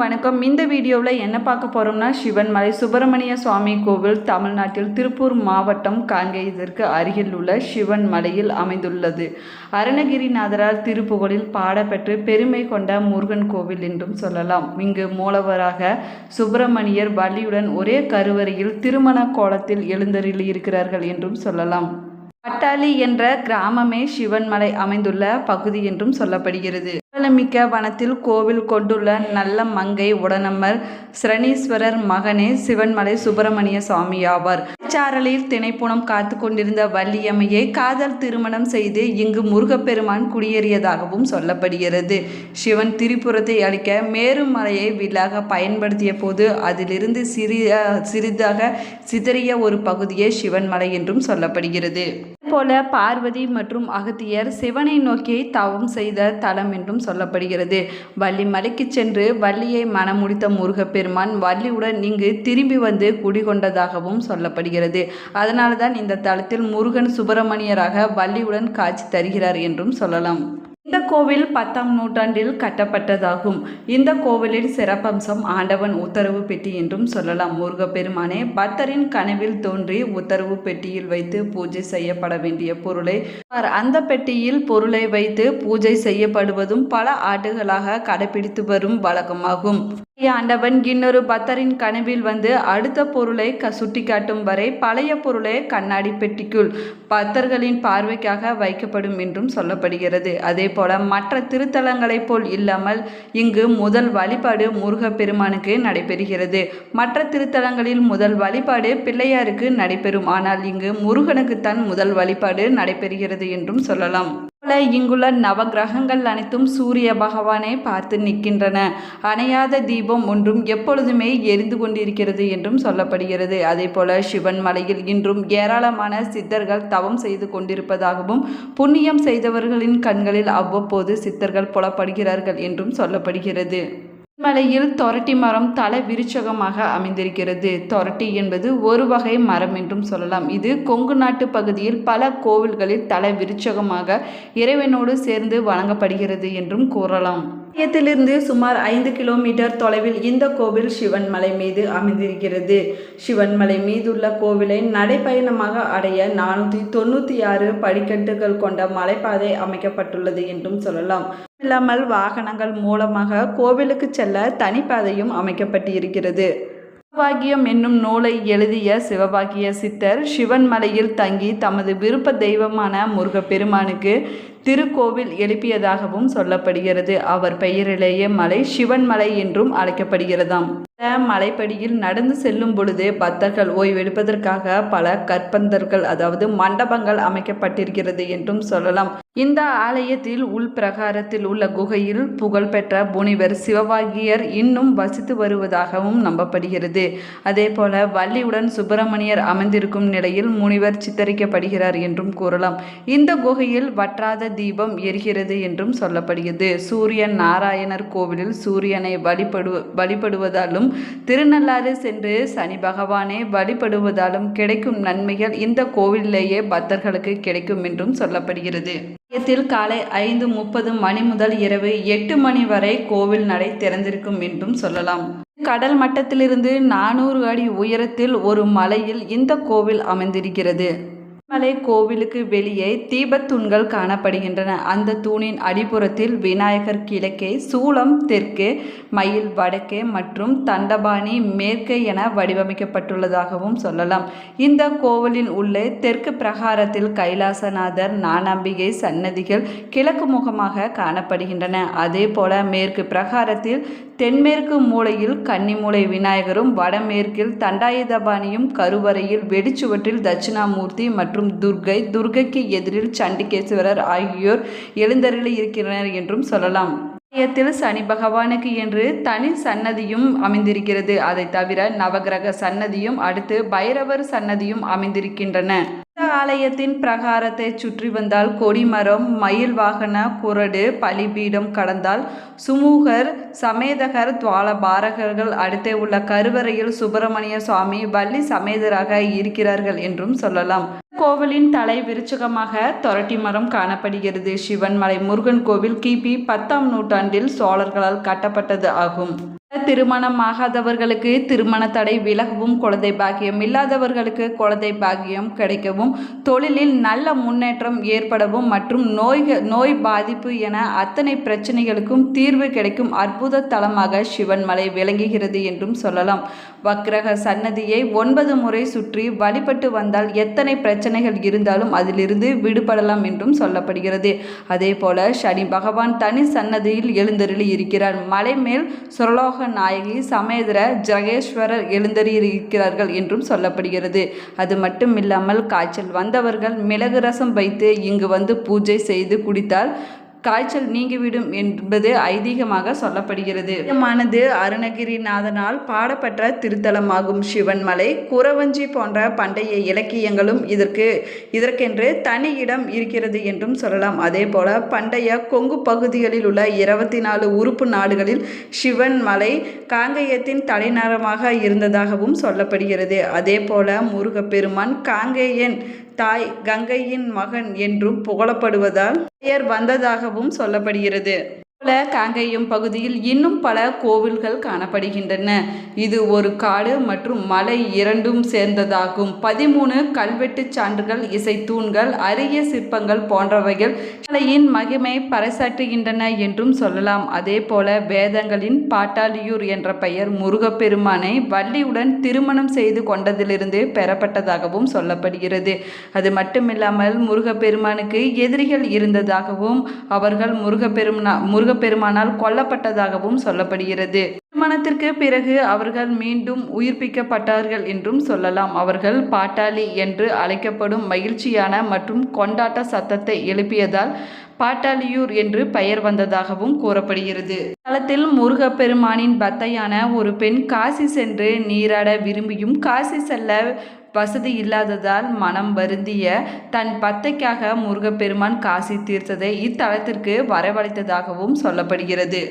வணக்கம். இந்த வீடியோவில் என்ன பார்க்க போகிறோம்னா சிவன்மலை சுப்பிரமணிய சுவாமி கோவில் தமிழ்நாட்டில் திருப்பூர் மாவட்டம் காங்கேயத்திற்கு அருகில் உள்ள சிவன் மலையில் அமைந்துள்ளது. அருணகிரிநாதரால் திருப்புகழில் பாடப்பெற்று பெருமை கொண்ட முருகன் கோவில் என்றும் சொல்லலாம். இங்கு மூலவராக சுப்பிரமணியர் வள்ளியுடன் ஒரே கருவறையில் திருமண கோலத்தில் எழுந்தருளி இருக்கிறார்கள் என்றும் சொல்லலாம். பட்டாளி என்ற கிராமமே சிவன்மலை அமைந்துள்ள பகுதி என்றும் சொல்லப்படுகிறது. மிக்க வனத்தில் கோவில் கொண்டுள்ள நல்ல மங்கை உடனம்மர் சிரணீஸ்வரர் மகனே சிவன்மலை சுப்பிரமணிய சுவாமி ஆவார். சாரலில் திணைப்புணம் காத்து கொண்டிருந்த வள்ளியம்மையை காதல் திருமணம் செய்து இங்கு முருகப்பெருமான் குடியேறியதாகவும் சொல்லப்படுகிறது. சிவன் திரிபுரத்தை அளிக்க மேருமலையை வில்லாக பயன்படுத்திய போது அதிலிருந்து சிறிய சிறிதாக சிதறிய ஒரு பகுதியே சிவன்மலை என்றும் சொல்லப்படுகிறது. போல பார்வதி மற்றும் அகத்தியர் சிவனை நோக்கி தவம் செய்த தலம் என்றும் சொல்லப்படுகிறது. வள்ளி மலைக்கு சென்று வள்ளியை மனமுடித்த முருகப்பெருமான் வள்ளியுடன் இங்கு திரும்பி வந்து குடிகொண்டதாகவும் சொல்லப்படுகிறது. அதனால்தான் இந்த தலத்தில் முருகன் சுப்பிரமணியராக வள்ளியுடன் காட்சி தருகிறார் என்றும் சொல்லலாம். இந்த கோவில் பத்தாம் நூற்றாண்டில் கட்டப்பட்டதாகும். இந்த கோவிலின் சிறப்பம்சம் ஆண்டவன் உத்தரவு பெட்டி என்றும் சொல்லலாம். முருகப்பெருமானே பக்தரின் கனவில் தோன்றி உத்தரவு பெட்டியில் வைத்து பூஜை செய்யப்பட வேண்டிய பொருளை அந்த பெட்டியில் பொருளை வைத்து பூஜை செய்யப்படுவதும் பல ஆண்டுகளாக கடைபிடித்து வரும் வழக்கமாகும். ஆண்டவன் இன்னொரு பக்தரின் கனவில் வந்து அடுத்த பொருளை க சுட்டிக்காட்டும் வரை பழைய பொருளை கண்ணாடி பெட்டிக்குள் பக்தர்களின் பார்வைக்காக வைக்கப்படும் என்றும் சொல்லப்படுகிறது. அதே போல மற்ற திருத்தலங்களைப் போல் இல்லாமல் இங்கு முதல் வழிபாடு முருகப்பெருமானுக்கு நடைபெறுகிறது. மற்ற திருத்தலங்களில் முதல் வழிபாடு பிள்ளையாருக்கு நடைபெறும். ஆனால் இங்கு முருகனுக்குத்தான் முதல் வழிபாடு நடைபெறுகிறது என்றும் சொல்லலாம். போல இங்குள்ள நவகிரகங்கள் அனைத்தும் சூரிய பகவானை பார்த்து நிற்கின்றன. அணையாத தீபம் ஒன்றும் எப்பொழுதுமே எரிந்து கொண்டிருக்கிறது என்றும் சொல்லப்படுகிறது. அதே போல சிவன் மலையில் இன்றும் ஏராளமான சித்தர்கள் தவம் செய்து கொண்டிருப்பதாகவும் புண்ணியம் செய்தவர்களின் கண்களில் அவ்வப்போது சித்தர்கள் புலப்படுகிறார்கள் என்றும் சொல்லப்படுகிறது. மலையில் தொரட்டி மரம் தல விருச்சகமாக அமைந்திருக்கிறது. தொரட்டி என்பது ஒரு வகை மரம் என்றும் சொல்லலாம். இது கொங்கு நாட்டு பகுதியில் பல கோவில்களில் தல விருச்சகமாக இறைவனோடு சேர்ந்து வழங்கப்படுகிறது என்றும் கூறலாம். மையத்திலிருந்து சுமார் ஐந்து கிலோமீட்டர் தொலைவில் இந்த கோவில் சிவன் மலை மீது அமைந்திருக்கிறது. சிவன் மலை மீதுள்ள கோவிலை நடைப்பயணமாக அடைய நானூற்றி தொண்ணூற்றி ஆறு படிக்கட்டுகள் கொண்ட மலைப்பாதை அமைக்கப்பட்டுள்ளது என்றும் சொல்லலாம். இல்லாமல் வாகனங்கள் மூலமாக கோவிலுக்கு செல்ல தனிப்பாதையும் அமைக்கப்பட்டு இருக்கிறது சிவபாகியம் என்னும் நூலை எழுதிய சிவபாகிய சித்தர் சிவன் மலையில் தங்கி தமது விருப்ப தெய்வமான முருகப்பெருமானுக்கு திருக்கோவில் எழுப்பியதாகவும் சொல்லப்படுகிறது. அவர் பெயரிலேயே மலை சிவன் மலை என்றும் அழைக்கப்படுகிறதாம். மலைப்படியில் நடந்து செல்லும் பொழுது பக்தர்கள் ஓய்வெடுப்பதற்காக பல கற்பந்தர்கள் அதாவது மண்டபங்கள் அமைக்கப்பட்டிருக்கிறது என்றும் சொல்லலாம். இந்த ஆலயத்தில் உள் பிரகாரத்தில் உள்ள குகையில் புகழ்பெற்ற புனிவர் சிவவாகியர் இன்னும் வசித்து வருவதாகவும் நம்பப்படுகிறது. அதே போல வள்ளியுடன் சுப்பிரமணியர் அமைந்திருக்கும் நிலையில் முனிவர் சித்தரிக்கப்படுகிறார் என்றும் கூறலாம். இந்த குகையில் வற்றாத தீபம் எரிகிறது என்றும் சொல்லப்படுகிறது. சூரியன் நாராயணர் கோவிலில் சூரியனை வழிபடு வழிபடுவதாலும் திருநள்ளாறு சென்று சனி பகவானை வழிபடுவதாலும் கிடைக்கும் நன்மைகள் இந்த கோவிலேயே பக்தர்களுக்கு கிடைக்கும் என்றும் சொல்லப்படுகிறது. மையத்தில் காலை ஐந்து முப்பது மணி முதல் இரவு எட்டு மணி வரை கோவில் நடை திறந்திருக்கும் என்றும் சொல்லலாம். கடல் மட்டத்திலிருந்து நானூறு அடி உயரத்தில் ஒரு மலையில் இந்த கோவில் அமைந்திருக்கிறது. மலை கோவிலுக்கு வெளியே தீபத்தூண்கள் காணப்படுகின்றன. அந்த தூணின் அடிப்புறத்தில் விநாயகர் கிழக்கே சூளம் தெற்கே மயில் வடக்கே மற்றும் தண்டபாணி மேற்கே என வடிவமைக்கப்பட்டுள்ளதாகவும் சொல்லலாம். இந்த கோவிலின் உள்ளே தெற்கு பிரகாரத்தில் கைலாசநாதர் நானாம்பிகை சன்னதிகள் கிழக்கு முகமாக காணப்படுகின்றன. அதே போல மேற்கு பிரகாரத்தில் தென்மேற்கு மூலையில் கன்னிமூலை விநாயகரும் வடமேற்கில் தண்டாயுதபாணியும் கருவறையில் வெடிச்சுவற்றில் தட்சிணாமூர்த்தி மற்றும் மற்றும் துர்கை துர்கைக்கு எதிரில் சண்டிகேஸ்வரர் ஆகியோர் எழுந்தருளி இருக்கிறனர் என்றும் சொல்லலாம். ஆலயத்தில் சனி பகவானுக்கு என்று தனி சன்னதியும் அமைந்திருக்கிறது. அதை தவிர நவகிரக சன்னதியும் அடுத்து பைரவர் சன்னதியும் அமைந்திருக்கின்றன. ஆலயத்தின் பிரகாரத்தை சுற்றி வந்தால் கொடிமரம் மயில் வாகன குரடு பலிபீடம் கடந்தால் சுமூகர் சமேதகர் துவால பாரகர்கள் அடுத்தே உள்ள கருவறையில் சுப்பிரமணிய சுவாமி வள்ளி சமேதராக இருக்கிறார்கள் என்றும் சொல்லலாம். கோவிலின் தலை விருச்சகமாக தொரட்டி மரம் காணப்படுகிறது. சிவன்மலை முருகன் கோவில் கிபி பத்தாம் நூற்றாண்டில் சோழர்களால் கட்டப்பட்டது ஆகும். திருமணமாகாதவர்களுக்கு திருமண தடை விலகவும் குழந்தை பாக்கியம் இல்லாதவர்களுக்கு குழந்தை பாக்கியம் கிடைக்கவும் தொழிலில் நல்ல முன்னேற்றம் ஏற்படவும் மற்றும் நோய்கள் நோய் பாதிப்பு என அத்தனை பிரச்சனைகளுக்கும் தீர்வு கிடைக்கும் அற்புத தலமாக சிவன்மலை விளங்குகிறது என்றும் சொல்லலாம். வக்ரக சன்னதியை ஒன்பது முறை சுற்றி வழிபட்டு வந்தால் எத்தனை பிரச்சனைகள் இருந்தாலும் அதிலிருந்து விடுபடலாம் என்றும் சொல்லப்படுகிறது. அதே போல சனி பகவான் தனி சன்னதியில் எழுந்தருளி இருக்கிறார். மலை மேல் சுரலோக நாயகி சமேதர ஜகேஸ்வரர் எழுந்தறியிருக்கிறார்கள் என்றும் சொல்லப்படுகிறது. அது மட்டும் இல்லாமல் காய்ச்சல் வந்தவர்கள் மிளகு ரசம் வைத்து இங்கு வந்து பூஜை செய்து குடித்தால் காய்ச்சல் நீங்கிவிடும் என்பது ஐதீகமாக சொல்லப்படுகிறது. மனது அருணகிரிநாதனால் பாடப்பட்ட திருத்தலமாகும் சிவன்மலை குறவஞ்சி போன்ற பண்டைய இலக்கியங்களும் இதற்கு இதற்கென்று தனி இடம் இருக்கிறது என்றும் சொல்லலாம். அதே போல பண்டைய கொங்கு பகுதிகளில் உள்ள இருபத்தி நாலு உறுப்பு நாடுகளில் சிவன்மலை காங்கேயத்தின் தலைநகரமாக இருந்ததாகவும் சொல்லப்படுகிறது. அதே போல முருகப்பெருமான் காங்கேயன் தாய் கங்கையின் மகன் என்றும் புகழப்படுவதால் பெயர் வந்ததாகவும் சொல்லப்படுகிறது. போல காங்கேயம் பகுதியில் இன்னும் பல கோவில்கள் காணப்படுகின்றன. இது ஒரு காடு மற்றும் மலை இரண்டும் சேர்ந்ததாகும். பதிமூணு கல்வெட்டு சான்றுகள் இசைத்தூண்கள் அரிய சிற்பங்கள் போன்றவைகள் மலையின் மகிமை பறைசாற்றுகின்றன என்றும் சொல்லலாம். அதே போல வேதங்களின் பாட்டாளியூர் என்ற பெயர் முருகப்பெருமானை வள்ளியுடன் திருமணம் செய்து கொண்டதிலிருந்து பெறப்பட்டதாகவும் சொல்லப்படுகிறது. அது மட்டுமில்லாமல் முருகப்பெருமானுக்கு எதிரிகள் இருந்ததாகவும் அவர்கள் முருகப்பெருமனா முருகப்பெருமானால் கொல்லப்பட்டதாகவும் சொல்லப்படுகிறது. திருமணத்திற்கு பிறகு அவர்கள் மீண்டும் உயிர்ப்பிக்கப்பட்டார்கள் என்றும் சொல்லலாம். அவர்கள் பாட்டாளி என்று அழைக்கப்படும் மகிழ்ச்சியான மற்றும் கொண்டாட்ட சத்தத்தை எழுப்பியதால் பாட்டாளியூர் என்று பெயர் வந்ததாகவும் கூறப்படுகிறது. தளத்தில் முருகப்பெருமானின் பத்தையான ஒரு பெண் காசி சென்று நீராட விரும்பியும் காசி செல்ல வசதி இல்லாததால் மனம் வருந்திய தன் பத்தைக்காக முருகப்பெருமான் காசி தீர்த்ததை இத்தலத்திற்கு வரவழைத்ததாகவும் சொல்லப்படுகிறது.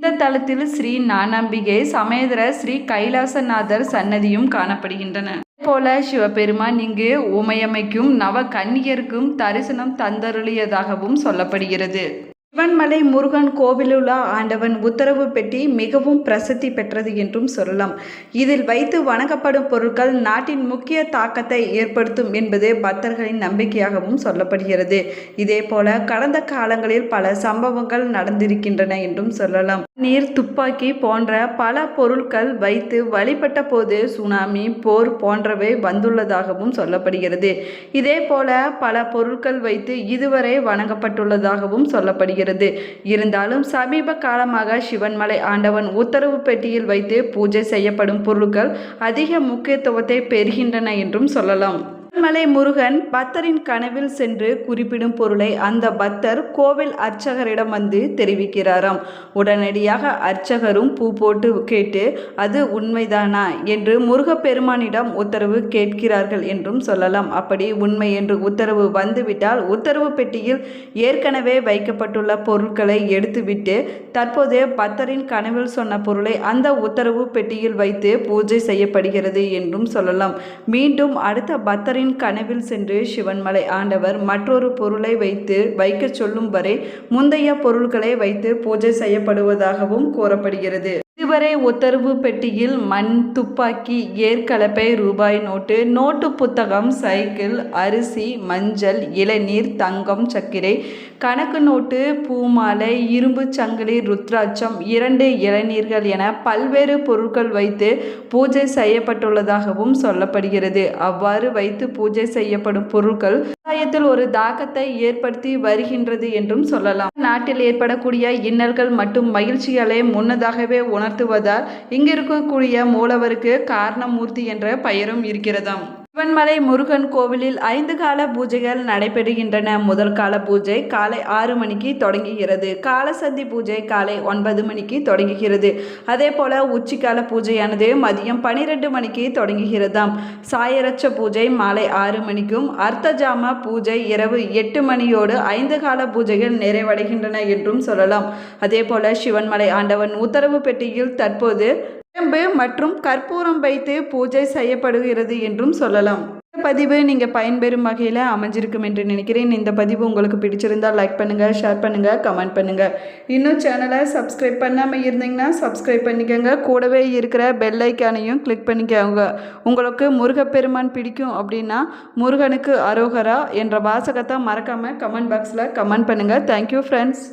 இந்த தலத்தில் ஸ்ரீ நானாம்பிகை சமேதர ஸ்ரீ கைலாசநாதர் சன்னதியும் காணப்படுகின்றன. போல சிவபெருமான் இங்கு உமையமைக்கும் நவ கன்னியருக்கும் தரிசனம் தந்தருளியதாகவும் சொல்லப்படுகிறது. சிவன்மலை முருகன் கோவிலுலா ஆண்டவன் உத்தரவு பெட்டி மிகவும் பிரசித்தி பெற்றது என்றும் சொல்லலாம். இதில் வைத்து வணங்கப்படும் பொருட்கள் நாட்டின் முக்கிய தாக்கத்தை ஏற்படுத்தும் என்பது பக்தர்களின் நம்பிக்கையாகவும் சொல்லப்படுகிறது. இதே போல கடந்த காலங்களில் பல சம்பவங்கள் நடந்திருக்கின்றன என்றும் சொல்லலாம். நீர் துப்பாக்கி போன்ற பல பொருட்கள் வைத்து வழிபட்ட போது சுனாமி போர் போன்றவை வந்துள்ளதாகவும் சொல்லப்படுகிறது. இதே போல பல பொருட்கள் வைத்து இதுவரை வணங்கப்பட்டுள்ளதாகவும் சொல்லப்படுகிறது. இருந்தாலும் சமீப காலமாக சிவன்மலை ஆண்டவன் உத்தரவு பெட்டியில் வைத்து பூஜை செய்யப்படும் பொருட்கள் அதிக முக்கியத்துவத்தை பெறுகின்றன என்றும் சொல்லலாம். மலை முருகன் பக்தரின் கனவில் சென்று குறிப்பிடும் பொருளை அந்த பக்தர் கோவில் அர்ச்சகரிடம் வந்து தெரிவிக்கிறாராம். உடனடியாக அர்ச்சகரும் பூ போட்டு கேட்டு அது உண்மைதானா என்று முருகப்பெருமானிடம் உத்தரவு கேட்கிறார்கள் என்றும் சொல்லலாம். அப்படி உண்மை என்று உத்தரவு வந்துவிட்டால் உத்தரவு பெட்டியில் ஏற்கனவே வைக்கப்பட்டுள்ள பொருட்களை எடுத்துவிட்டு தற்போது பக்தரின் கனவில் சொன்ன பொருளை அந்த உத்தரவு பெட்டியில் வைத்து பூஜை செய்யப்படுகிறது என்றும் சொல்லலாம். மீண்டும் அடுத்த பக்தரின் கனவில் சென்று சிவன்மலை ஆண்டவர் மற்றொரு பொருளை வைத்து வைக்கச் சொல்லும் வரை முந்தைய பொருட்களை வைத்து பூஜை செய்யப்படுவதாகவும் கூறப்படுகிறது. இதுவரை உத்தரவு பெட்டியில் மண் துப்பாக்கி ஏற்கலப்பை ரூபாய் நோட்டு நோட்டு புத்தகம் சைக்கிள் அரிசி மஞ்சள் இளநீர் தங்கம் சர்க்கரை கணக்கு நோட்டு பூமாலை இரும்பு சங்கிலி ருத்ராட்சம் இரண்டு இளநீர்கள் என பல்வேறு பொருட்கள் வைத்து பூஜை செய்யப்பட்டுள்ளதாகவும் சொல்லப்படுகிறது. அவ்வாறு வைத்து பூஜை செய்யப்படும் பொருட்கள் சமுதாயத்தில் ஒரு தாக்கத்தை ஏற்படுத்தி வருகின்றது என்றும் சொல்லலாம். நாட்டில் ஏற்படக்கூடிய இன்னல்கள் மற்றும் மகிழ்ச்சிகளை முன்னதாகவே உணர்த்துவதால் இங்கிருக்கக்கூடிய மூலவருக்கு காரணமூர்த்தி என்ற பெயரும் இருக்கிறதாம். சிவன்மலை முருகன் கோவிலில் ஐந்து கால பூஜைகள் நடைபெறுகின்றன. முதல் கால பூஜை காலை ஆறு மணிக்கு தொடங்குகிறது. காலசந்தி பூஜை காலை ஒன்பது மணிக்கு தொடங்குகிறது. அதே போல உச்சிக்கால பூஜையானது மதியம் பனிரெண்டு மணிக்கு தொடங்குகிறதாம். சாயரட்ச பூஜை மாலை ஆறு மணிக்கும் அர்த்தஜாம பூஜை இரவு எட்டு மணியோடு ஐந்து கால பூஜைகள் நிறைவடைகின்றன என்றும் சொல்லலாம். அதே போல சிவன்மலை ஆண்டவன் உத்தரவு பெட்டியில் தற்போது வேம்பு மற்றும் கற்பூரம் வைத்து பூஜை செய்யப்படுகிறது என்றும் சொல்லலாம். இந்த பதிவு நீங்கள் பயன்பெறும் வகையில் அமைஞ்சிருக்கும் என்று நினைக்கிறேன். இந்த பதிவு உங்களுக்கு பிடிச்சிருந்தால் லைக் பண்ணுங்கள் ஷேர் பண்ணுங்கள் கமெண்ட் பண்ணுங்கள் இன்னும் சேனலை சப்ஸ்கிரைப் பண்ணாமல் இருந்தீங்கன்னா சப்ஸ்கிரைப் பண்ணிக்கோங்க. கூடவே இருக்கிற பெல் ஐக்கானையும் கிளிக் பண்ணிக்கோங்க. உங்களுக்கு முருகப்பெருமான் பிடிக்கும் அப்படின்னா முருகனுக்கு அரோகரா என்ற வாசகத்தை மறக்காமல் கமெண்ட் பாக்ஸில் கமெண்ட் பண்ணுங்கள் தேங்க்யூ ஃப்ரெண்ட்ஸ்